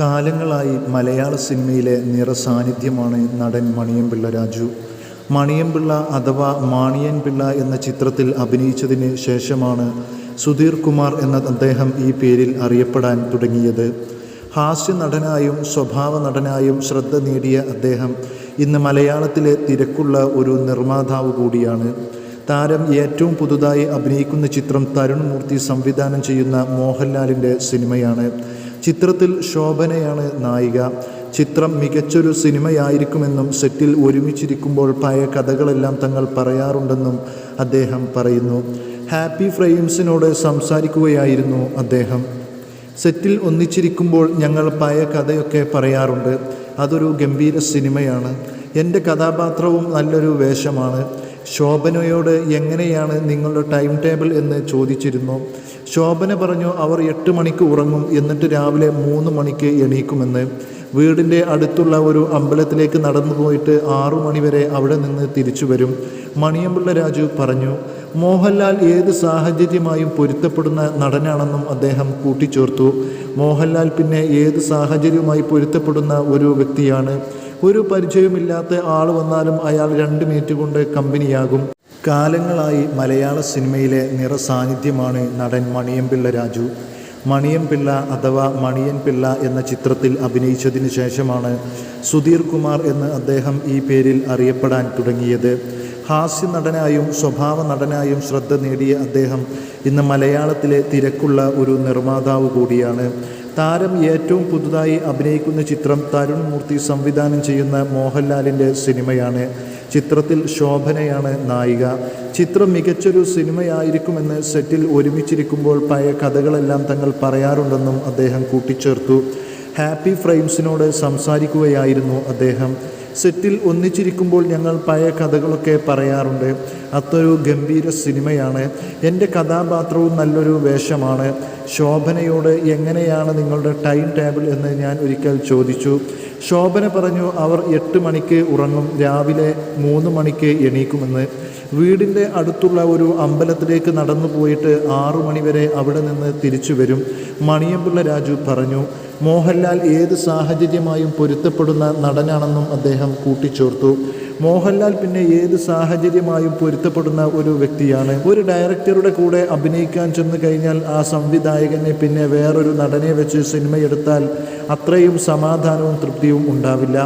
കാലങ്ങളായി മലയാള സിനിമയിലെ നിറസാന്നിധ്യമാണ് നടൻ മണിയൻപിള്ള രാജു. മണിയൻപിള്ള അഥവാ മാണിയൻ പിള്ള എന്ന ചിത്രത്തിൽ അഭിനയിച്ചതിന് ശേഷമാണ് സുധീർ കുമാർ എന്ന അദ്ദേഹം ഈ പേരിൽ അറിയപ്പെടാൻ തുടങ്ങിയത്. ഹാസ്യ നടനായും സ്വഭാവ നടനായും ശ്രദ്ധ നേടിയ അദ്ദേഹം ഇന്ന് മലയാളത്തിലെ തിരക്കുള്ള ഒരു നിർമ്മാതാവ് കൂടിയാണ്. താരം ഏറ്റവും പുതുതായി അഭിനയിക്കുന്ന ചിത്രം തരുൺ മൂർത്തി സംവിധാനം ചെയ്യുന്ന മോഹൻലാലിന്റെ സിനിമയാണ്. ചിത്രത്തിൽ ശോഭനയാണ് നായിക. ചിത്രം മികച്ചൊരു സിനിമയായിരിക്കുമെന്നും സെറ്റിൽ ഒരുമിച്ചിരിക്കുമ്പോൾ പഴയ കഥകളെല്ലാം തങ്ങൾ പറയാറുണ്ടെന്നും അദ്ദേഹം പറയുന്നു. ഹാപ്പി ഫ്രെയിംസിനോട് സംസാരിക്കുകയായിരുന്നു അദ്ദേഹം. സെറ്റിൽ ഒന്നിച്ചിരിക്കുമ്പോൾ ഞങ്ങൾ പഴയ കഥയൊക്കെ പറയാറുണ്ട്. അതൊരു ഗംഭീര സിനിമയാണ്. എന്റെ കഥാപാത്രവും നല്ലൊരു വേഷമാണ്. ശോഭനയോട് എങ്ങനെയാണ് നിങ്ങളുടെ ടൈം ടേബിൾ എന്ന് ചോദിച്ചിരുന്നു. ശോഭന പറഞ്ഞു അവർ എട്ട് മണിക്ക് ഉറങ്ങും. എന്നിട്ട് രാവിലെ മൂന്ന് മണിക്ക് എണീക്കുമെന്ന്. വീടിന്റെ അടുത്തുള്ള ഒരു അമ്പലത്തിലേക്ക് നടന്നു പോയിട്ട് ആറു മണിവരെ അവിടെ നിന്ന് തിരിച്ചു വരും. മണിയമ്പിള്ള രാജു പറഞ്ഞു മോഹൻലാൽ ഏത് സാഹചര്യമായും പൊരുത്തപ്പെടുന്ന നടനാണെന്നും അദ്ദേഹം കൂട്ടിച്ചേർത്തു. മോഹൻലാൽ പിന്നെ ഏത് സാഹചര്യവുമായി പൊരുത്തപ്പെടുന്ന ഒരു വ്യക്തിയാണ്. ഒരു പരിചയമില്ലാത്ത ആൾ വന്നാലും അയാൾ രണ്ട് മിനിറ്റ് കൊണ്ട് കമ്പനിയാകും. കാലങ്ങളായി മലയാള സിനിമയിലെ നിറസാന്നിധ്യമാണ് നടൻ മണിയൻപിള്ള രാജു. മണിയൻപിള്ള അഥവാ മണിയൻ പിള്ള എന്ന ചിത്രത്തിൽ അഭിനയിച്ചതിന് ശേഷമാണ് സുധീർ കുമാർ എന്ന് അദ്ദേഹം ഈ പേരിൽ അറിയപ്പെടാൻ തുടങ്ങിയത്. ഹാസ്യ നടനായും സ്വഭാവ നടനായും ശ്രദ്ധ നേടിയ അദ്ദേഹം ഇന്ന് മലയാളത്തിലെ തിരക്കുള്ള ഒരു നിർമ്മാതാവ് കൂടിയാണ്. താരം ഏറ്റവും പുതുതായി അഭിനയിക്കുന്ന ചിത്രം തരുൺ മൂർത്തി സംവിധാനം ചെയ്യുന്ന മോഹൻലാലിന്റെ സിനിമയാണ്. ചിത്രത്തിൽ ശോഭനയാണ് നായിക. ചിത്രം മികച്ചൊരു സിനിമയായിരിക്കുമെന്ന് സെറ്റിൽ ഒരുമിച്ചിരിക്കുമ്പോൾ പഴയ കഥകളെല്ലാം തങ്ങൾ പറയാറുണ്ടെന്നും അദ്ദേഹം കൂട്ടിച്ചേർത്തു. ഹാപ്പി ഫ്രെയിംസിനോട് സംസാരിക്കുകയായിരുന്നു അദ്ദേഹം. സെറ്റിൽ ഒന്നിച്ചിരിക്കുമ്പോൾ ഞങ്ങൾ പഴയ കഥകളൊക്കെ പറയാറുണ്ട്. അതൊരു ഗംഭീര സിനിമയാണ്. എന്റെ കഥാപാത്രവും നല്ലൊരു വേഷമാണ്. ശോഭനയോട് എങ്ങനെയാണ് നിങ്ങളുടെ ടൈം ടേബിൾ എന്ന് ഞാൻ ഒരിക്കൽ ചോദിച്ചു. ശോഭന പറഞ്ഞു അവർ എട്ട് മണിക്ക് ഉറങ്ങും. രാവിലെ മൂന്ന് മണിക്ക് എണീക്കുമെന്ന്. വീടിന്റെ അടുത്തുള്ള ഒരു അമ്പലത്തിലേക്ക് നടന്നു പോയിട്ട് ആറു മണിവരെ അവിടെ നിന്ന് തിരിച്ചു വരും. മണിയമ്പിള്ള രാജു പറഞ്ഞു മോഹൻലാൽ ഏത് സാഹചര്യമായും പൊരുത്തപ്പെടുന്ന നടനാണെന്നും അദ്ദേഹം കൂട്ടിച്ചേർത്തു. മോഹൻലാൽ പിന്നെ ഏത് സാഹചര്യമായും പൊരുത്തപ്പെടുന്ന ഒരു വ്യക്തിയാണ്. ഒരു ഡയറക്ടറുടെ കൂടെ അഭിനയിക്കാൻ ചെന്ന് കഴിഞ്ഞാൽ ആ സംവിധായകനെ പിന്നെ വേറൊരു നടനെ വെച്ച് സിനിമയെടുത്താൽ അത്രയും സമാധാനവും തൃപ്തിയും ഉണ്ടാവില്ല.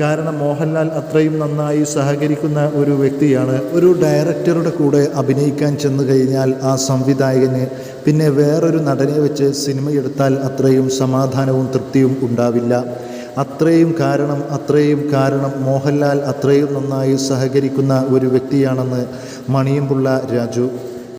കാരണം മോഹൻലാൽ അത്രയും നന്നായി സഹകരിക്കുന്ന ഒരു വ്യക്തിയാണ്. ഒരു ഡയറക്ടറുടെ കൂടെ അഭിനയിക്കാൻ ചെന്ന് കഴിഞ്ഞാൽ ആ സംവിധായകന് പിന്നെ വേറൊരു നടനെ വെച്ച് സിനിമയെടുത്താൽ അത്രയും സമാധാനവും തൃപ്തിയും ഉണ്ടാവില്ല. അത്രയും കാരണം അത്രയും കാരണം മോഹൻലാൽ അത്രയും നന്നായി സഹകരിക്കുന്ന ഒരു വ്യക്തിയാണെന്ന് മണിയമ്പുള്ള രാജു